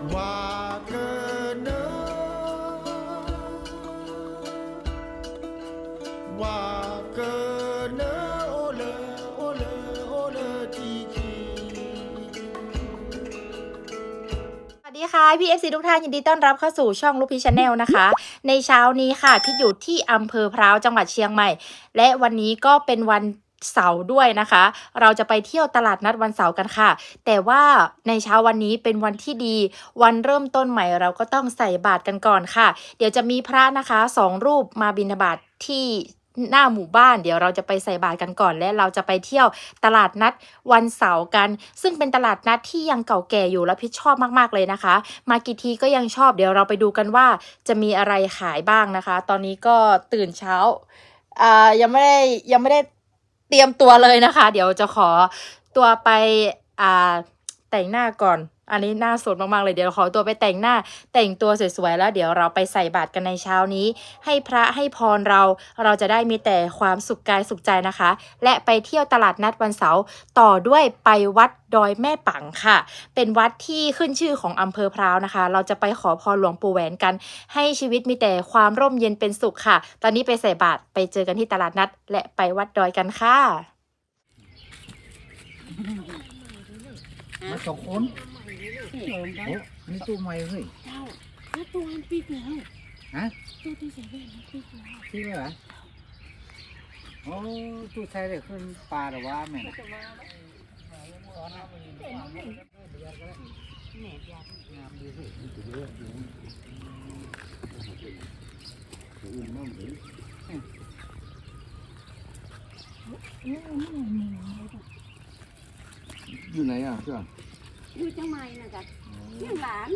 ดีค่ะพี่เอฟซีทุกท่านยินดีต้อนรับเข้าสู่ช่องลูกพีชาแนลนะคะ ในเช้านี้ค่ะพี่อยู่ที่อำเภอพร้าวจังหวัดเชียงใหม่ และวันนี้ก็เป็นวัน เสาร์ด้วยนะคะ เราจะไปเที่ยวตลาดนัดวันเสาร์กันค่ะ แต่ว่าในเช้าวันนี้เป็นวันที่ดี วันเริ่มต้นใหม่เราก็ต้องใส่บาตรกันก่อนค่ะ เดี๋ยวจะมีพระนะคะสองรูปมาบิณฑบาตที่หน้าหมู่บ้านเดี๋ยวเราจะไปใส่บาตรกันก่อน และเราจะไปเที่ยวตลาดนัดวันเสาร์กัน ซึ่งเป็นตลาดนัดที่ยังเก่าแก่อยู่และพิชชอบมากๆเลยนะคะ มากี่ทีก็ยังชอบเดี๋ยวเราไปดูกันว่าจะมีอะไรขายบ้างนะคะ ตอนนี้ก็ตื่นเช้าอ่ายังไม่ได้ยังไม่ได้ เตรียมตัวเลยนะคะ เดี๋ยวจะขอตัวไปอ่าแต่งหน้าก่อน อันนี้หน้าสดมากๆเลยเดี๋ยวขอตัวไปแต่งหน้า แต่งตัวสวยๆแล้วเดี๋ยวเราไปใส่บาตรกันในเช้านี้ ให้พระให้พรเราเราจะได้มีแต่ความสุขกายสุขใจนะคะ และไปเที่ยวตลาดนัดวันเสาร์ต่อด้วยไปวัดดอยแม่ปังค่ะ เป็นวัดที่ขึ้นชื่อของอำเภอพร้าวนะคะ เราจะไปขอพรหลวงปู่แหวนกัน ให้ชีวิตมีแต่ความร่มเย็นเป็นสุขค่ะ ตอนนี้ไปใส่บาตรไปเจอกันที่ตลาดนัด และไปวัดดอยกันค่ะมาสองคน โอ้นี่ตู้ใหม่เฮ้ยเจ้าแล้วตัวมันปิดแล้วฮะ ตัวที่ใส่แว่นมันปิดแล้วที่เหรอโอ้ตู้ใช้ได้ขึ้นปลาหรือว่าแม่นอยู่ไหนอะเจ้า อยู่จังไม่นะจ๊ะเรื่องหลาน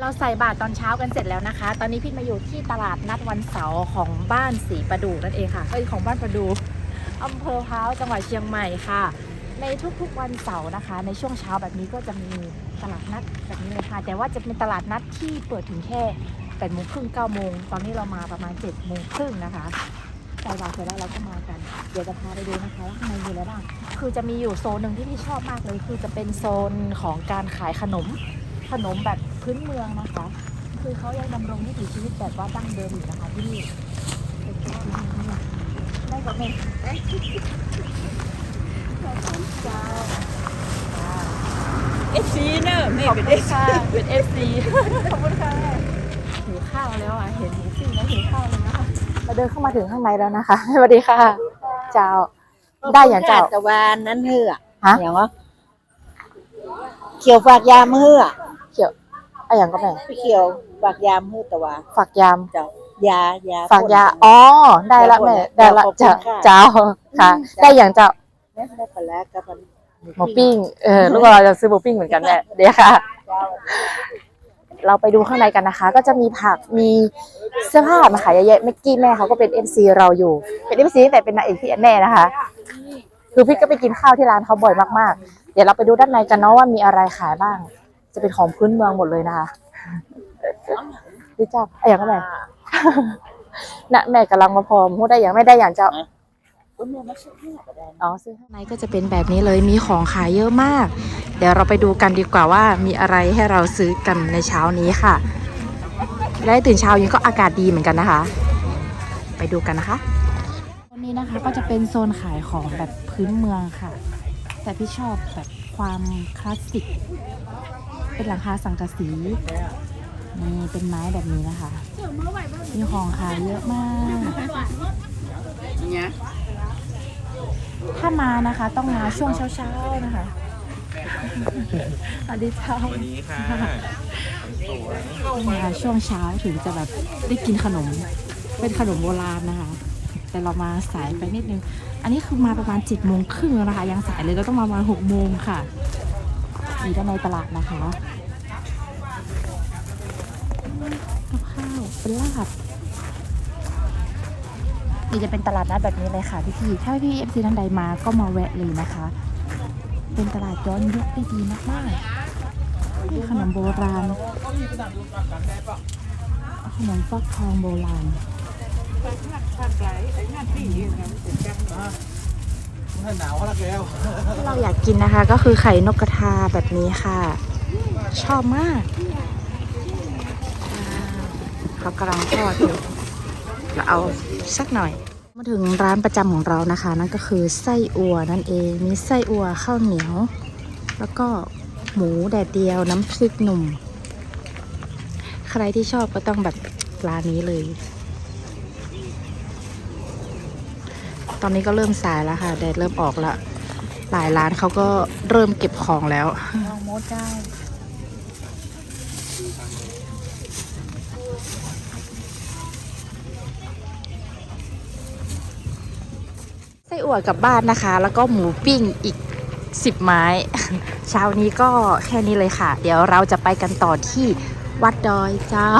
เราใส่บาตรตอนเช้ากันเสร็จแล้วนะคะ ตอนนี้พี่มาอยู่ที่ตลาดนัดวันเสาร์ของบ้านสีประดูนั่นเองค่ะ เอ้ยของบ้านประดูอำเภอพร้าวจังหวัดเชียงใหม่ค่ะ ในทุกๆวันเสาร์นะคะ ในช่วงเช้าแบบนี้ก็จะมีตลาดนัดแบบนี้เลยค่ะ แต่ว่าจะเป็นตลาดนัดที่เปิดถึงแค่8โมงครึ่ง9โมง ตอนนี้เรามาประมาณ7โมงครึ่งนะคะ ใส่บาตรเสร็จแล้วเราก็มากัน เดี๋ยวจะพาไปดูนะคะว่าข้างในมีอะไรบ้าง คือจะมีอยู่โซนหนึ่งที่พี่ชอบมากเลย คือจะเป็นโซนของการขายขนม ขนมแบบพื้นเมืองนะคะ คือเขายังดำรงวิถีชีวิตแบบว่าดั้งเดิมอยู่นะคะที่นี่ได้กับเมย์จ้าเอฟซีเนอะไม่ขอบเป็นคุเอณฟค่ะเป็นเอฟซีขอบคุณค่ะหิวข้าวแล้วอะ เห็นหมูปิ้งแล้วหิวข้าวเลยนะคะ เราเดินเข้ามาถึงข้างในแล้วนะคะสวัสดีค่ะ เจ้า ได้อย่างเจ้าตะวันนั้นเหือฮะอย่างวะเขียวฝากยามเหือเขียวอะไรอย่างก็แม่เขียวฝากยามเหือตะวันฝากยามเจ้ายายาฝากยาพ่นอ๋อได้ละแม่ได้ละขอบคุเจ้าณค่ะเจ้าค่ะ ได้อย่างเจ้าแม่ได้ไปแล้วกับมันหมูปิ้งเออลูกเราจะซื้อหมูปิ้งเหมือนกันแหละเดี๋ยวค่ะ เราไปดูข้างในกันนะคะ ก็จะมีผักมีเสื้อผ้ามาขายเยอะแยะเมื่อกี้แม่เขาก็เป็น FC เราอยู่ เป็น FC ตั้งแต่เป็นนางเอกพี่แน่นะคะ คือพี่ก็ไปกินข้าวที่ร้านเขาบ่อยมากๆ เดี๋ยวเราไปดูด้านในกันเนาะว่ามีอะไรขายบ้าง จะเป็นของพื้นเมืองหมดเลยนะคะพี่เจ้าไอ้อย่างก็แม่น่ะแม่กำลังมาพร้อมพูดได้อย่างไม่ได้อย่างเจ้า คุณแม่มาช่วยเนี่ยก็ได้อ๋อซื้อข้างในก็จะเป็นแบบนี้เลยมีของขายเยอะมาก เดี๋ยวเราไปดูกันดีกว่าว่ามีอะไรให้เราซื้อกันในเช้านี้ค่ะ และตื่นเช้ายังก็อากาศดีเหมือนกันนะคะ ไปดูกันนะคะตรงนี้นะคะก็จะเป็นโซนขายของแบบพื้นเมืองค่ะ แต่พี่ชอบแบบความคลาสสิก เป็นหลังคาสังกะสีนี่เป็นไม้แบบนี้นะคะ มีของขายเยอะมาก เนี่ย ถ้ามานะคะ ต้องมาช่วงเช้าๆนะคะสวัสดีเช้าวันนี้ค่ะต้องมาช่วงเช้าถึงจะแบบได้กินขนม เป็นขนมโบราณนะคะ แต่เรามาสายไปนิดนึง อันนี้คือมาประมาณเจ็ดโมงครึ่งแล้วนะคะ ยังสายเลยเราต้องมาประมาณหกโมงค่ะนี่ด้านในตลาดนะคะกับข้าวเป็นลาบ นี่จะเป็นตลาดนัดแบบนี้เลยค่ะพี่ๆถ้าพี่เอฟซีท่านใดมาก็มาแวะเลยนะคะ เป็นตลาดย้อนยุคได้ดีมากๆนี่ขนมโบราณขนมฟักทองโบราณหนาวแล้วแล้วที่เราอยากกินนะคะ ก็คือไข่นกกระทาแบบนี้ค่ะ ชอบมากอ่าเขากำลังทอดอยู่ เราเอาสักหน่อย มาถึงร้านประจำของเรานะคะ นั่นก็คือไส้อั่วนั่นเอง มีไส้อั่วข้าวเหนียว แล้วก็หมูแดดเดียวน้ำพริกหนุ่ม ใครที่ชอบก็ต้องแบบร้านนี้เลย ตอนนี้ก็เริ่มสายแล้วค่ะ แดดเริ่มออกแล้วหลายร้านเขาก็เริ่มเก็บของแล้วลองมดได้ ส้อั่วกลับบ้านนะคะ แล้วก็หมูปิ้งอีก10ไม้ เช้านี้ก็แค่นี้เลยค่ะ เดี๋ยวเราจะไปกันต่อที่วัดดอยเจ้า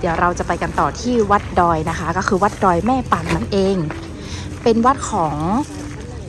เดี๋ยวเราจะไปกันต่อที่วัดดอยนะคะ ก็คือวัดดอยแม่ปังนั่นเอง เป็นวัดของ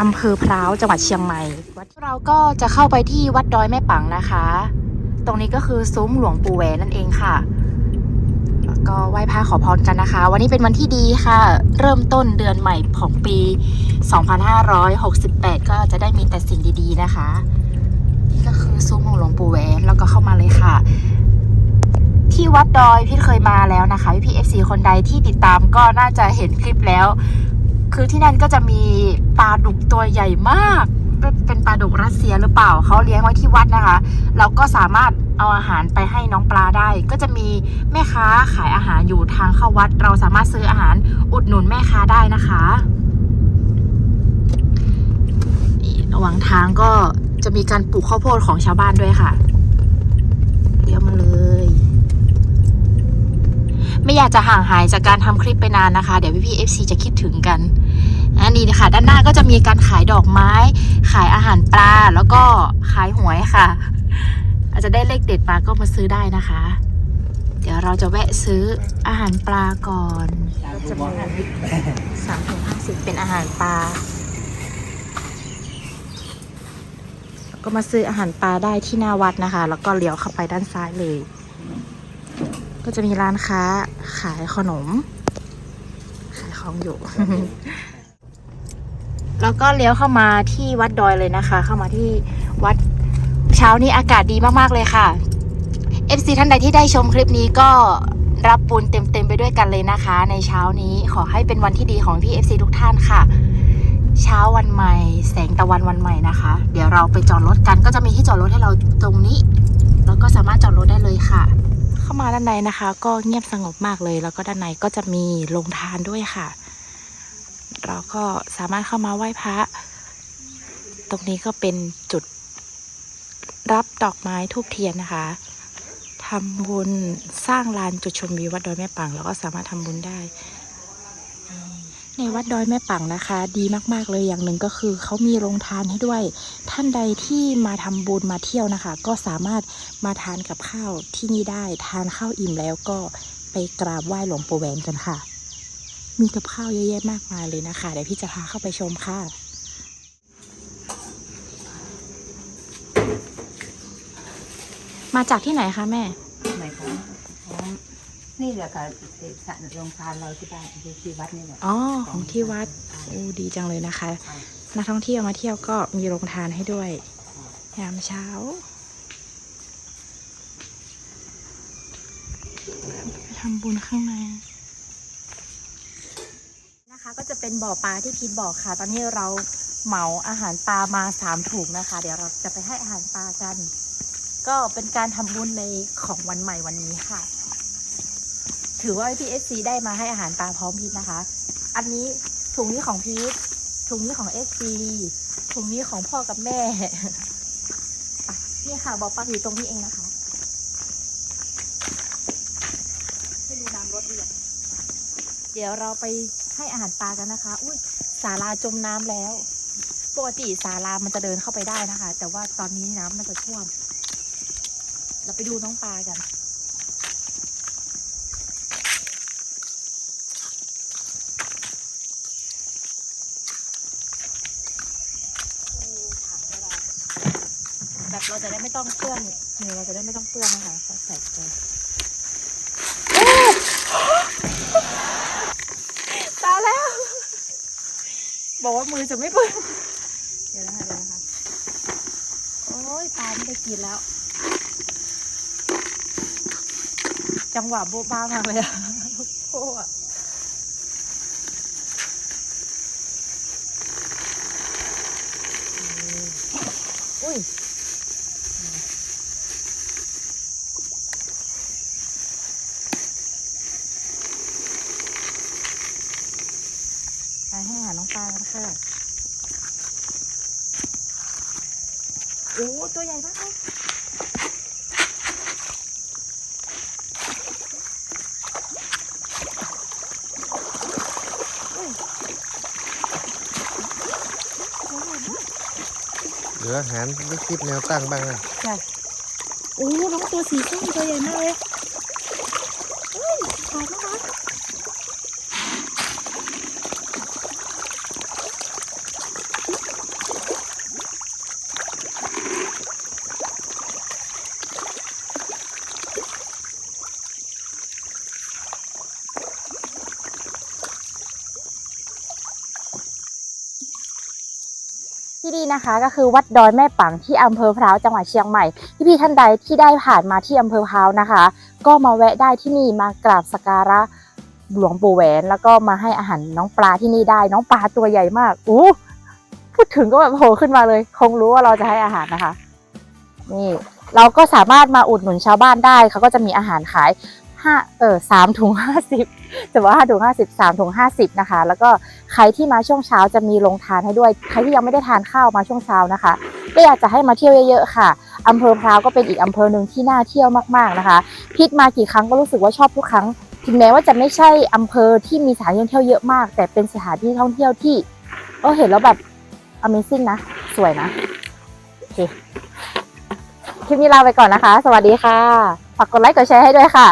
อำเภอพร้าวจังหวัดเชียงใหม่ วัดเราก็จะเข้าไปที่วัดดอยแม่ปังนะคะ ตรงนี้ก็คือซุ้มหลวงปู่แหวนนั่นเองค่ะ ก็ไหว้พระขอพรกันนะคะ วันนี้เป็นวันที่ดีค่ะ เริ่มต้นเดือนใหม่ของปี 2568 ก็จะได้มีแต่สิ่งดีๆนะคะ นี่ก็คือซุ้มของหลวงปู่แหวนแล้วก็เข้ามาเลยค่ะ ที่วัดดอยพี่เคยมาแล้วนะคะพี่พีเอฟซีคนใดที่ติดตามก็น่าจะเห็นคลิปแล้ว คือที่นั่นก็จะมีปลาดุกตัวใหญ่มาก เป็นปลาดุกรัสเซียหรือเปล่าเขาเลี้ยงไว้ที่วัดนะคะ เราก็สามารถเอาอาหารไปให้น้องปลาได้ ก็จะมีแม่ค้าขายอาหารอยู่ทางเข้าวัด เราสามารถซื้ออาหารอุดหนุนแม่ค้าได้นะคะระหว่างทางก็จะมีการปลูกข้าวโพดของชาวบ้านด้วยค่ะเดี๋ยวมาเลย ไม่อยากจะห่างหายจากการทำคลิปไปนานนะคะ เดี๋ยวพี่พี่เอฟซีจะคิดถึงกัน อันนี้นะคะด้านหน้าก็จะมีการขายดอกไม้ ขายอาหารปลาแล้วก็ขายหวยค่ะ อาจจะได้เลขเด็ดมาก็มาซื้อได้นะคะ เดี๋ยวเราจะแวะซื้ออาหารปลาก่อนจะมีสามถึงห้าสิบเป็นอาหารปลาแล้วก็มาซื้ออาหารปลาได้ที่หน้าวัดนะคะ แล้วก็เลี้ยวเข้าไปด้านซ้ายเลย ก็จะมีร้านค้าขายขนม ขายของอยู่ แล้วก็เลี้ยวเข้ามาที่วัดดอยเลยนะคะ เข้ามาที่วัดเช้านี้อากาศดีมากๆเลยค่ะ FC ท่านใดที่ได้ชมคลิปนี้ก็รับบุญเต็มๆไปด้วยกันเลยนะคะ ในเช้านี้ขอให้เป็นวันที่ดีของพี่ FC ทุกท่านค่ะ เช้าวันใหม่ แสงตะวันวันใหม่นะคะ เดี๋ยวเราไปจอดรถกันก็จะมีที่จอดรถให้เราตรงนี้ แล้วก็สามารถจอดรถได้เลยค่ะ เข้ามาด้านในนะคะ ก็เงียบสงบมากเลย แล้วก็ด้านในก็จะมีโรงทานด้วยค่ะ เราก็สามารถเข้ามาไหว้พระ ตรงนี้ก็เป็นจุดรับดอกไม้ทูบเทียนนะคะทำบุญสร้างลานจุดชมวิววัดดอยแม่ปังแล้วก็สามารถทำบุญได้ ในวัดดอยแม่ปังนะคะ ดีมากๆเลยอย่างหนึ่งก็คือเขามีโรงทานให้ด้วย ท่านใดที่มาทำบุญมาเที่ยวนะคะ ก็สามารถมาทานกับข้าวที่นี่ได้ ทานข้าวอิ่มแล้วก็ไปกราบไหว้หลวงปู่แหวนกันค่ะ มีกับข้าวเยอะแยะมากมายเลยนะคะ เดี๋ยวพี่จะพาเข้าไปชมค่ะมาจากที่ไหนคะแม่ไหนของของนี่แหละค่ะสระโรงทานเราที่บ้านที่วัดนี่แหละอ๋อของที่วัดโอ้ดีจังเลยนะคะ นักท่องเที่ยวมาเที่ยวก็มีโรงทานให้ด้วย ยามเช้าไปทำบุญข้างในนะคะก็จะ เป็นบ่อปลาที่พีทบอกค่ะ ตอนนี้เราเหมาอาหารปลามาสามถุงนะคะ เดี๋ยวเราจะไปให้อาหารปลากัน ก็เป็นการทำบุญในของวันใหม่วันนี้ค่ะ ถือว่าพี่เอสซีได้มาให้อาหารปลาพร้อมพีทนะคะ อันนี้ถุงนี้ของพีทถุงนี้ของเอสซีถุงนี้ของพ่อกับแม่นี่ค่ะบ่อปลาอยู่ตรงนี้เองนะคะให้ดูน้ำรถเดือเดี๋ยวเราไป ให้อาหารปลากันนะคะ อุ้ยสาลาจมน้ำแล้ว ปกติสาลามันจะเดินเข้าไปได้นะคะ แต่ว่าตอนนี้น้ำมันจะท่วม เราไปดูน้องปลากัน แบบเราจะได้ไม่ต้องเปื้อนมือเราจะได้ไม่ต้องเปื้อนนะคะใส่ไปตายแล้ว บอกว่ามือจะไม่เปื้อนเดี๋ยวนะคะเดี๋ยวนะคะ โอ้ยปลาไม่ได้กินแล้ว จังหวะโบ๊ะบ้ามากเลยอะโอ้อะ ไปให้อาหารน้องปลากันค่ะโอ้ตัวใหญ่มากเลยอุ้ยตัวใหญ่มากเหลืออาหารไม่คิดแนวตั้งบ้างนะจ้ะโอ้น้องตัวสีส้มตัวใหญ่มากเลยเฮ้ยขาวมาก ที่นี่นะคะก็คือวัดดอยแม่ปังที่อำเภอพร้าวจังหวัดเชียงใหม่พี่ๆท่านใดที่ได้ผ่านมาที่อำเภอพร้าวนะคะ ก็มาแวะได้ที่นี่มากราบสักการะหลวงปู่แหวนแล้วก็มาให้อาหารน้องปลาที่นี่ได้น้องปลาตัวใหญ่มากอู้พูดถึงก็แบบโผล่ขึ้นมาเลย คงรู้ว่าเราจะให้อาหารนะคะ นี่ เราก็สามารถมาอุดหนุนชาวบ้านได้เขาก็จะมีอาหารขาย ห้าเออสามถุงห้าสิบแต่ว่าห้าถุงห้าสิบสามถุงห้าสิบนะคะ แล้วก็ใครที่มาช่วงเช้าจะมีโรงทานให้ด้วย ใครที่ยังไม่ได้ทานข้าวมาช่วงเช้านะคะ ก็อยากจะให้มาเที่ยวเยอะๆค่ะอำเภอพร้าวก็เป็นอีกอำเภอหนึ่งที่น่าเที่ยวมากๆนะคะ พิษมากี่ครั้งก็รู้สึกว่าชอบทุกครั้ง ถึงแม้ว่าจะไม่ใช่อำเภอที่มีสถานที่ท่องเที่ยวเยอะมาก แต่เป็นสถานที่ท่องเที่ยวที่เออเห็นแล้วแบบ Amazing นะ สวยนะ โอเค คลิปนี้ลาไปก่อนนะคะ สวัสดีค่ะ ฝากกดไลค์กดแชร์ให้ด้วยค่ะ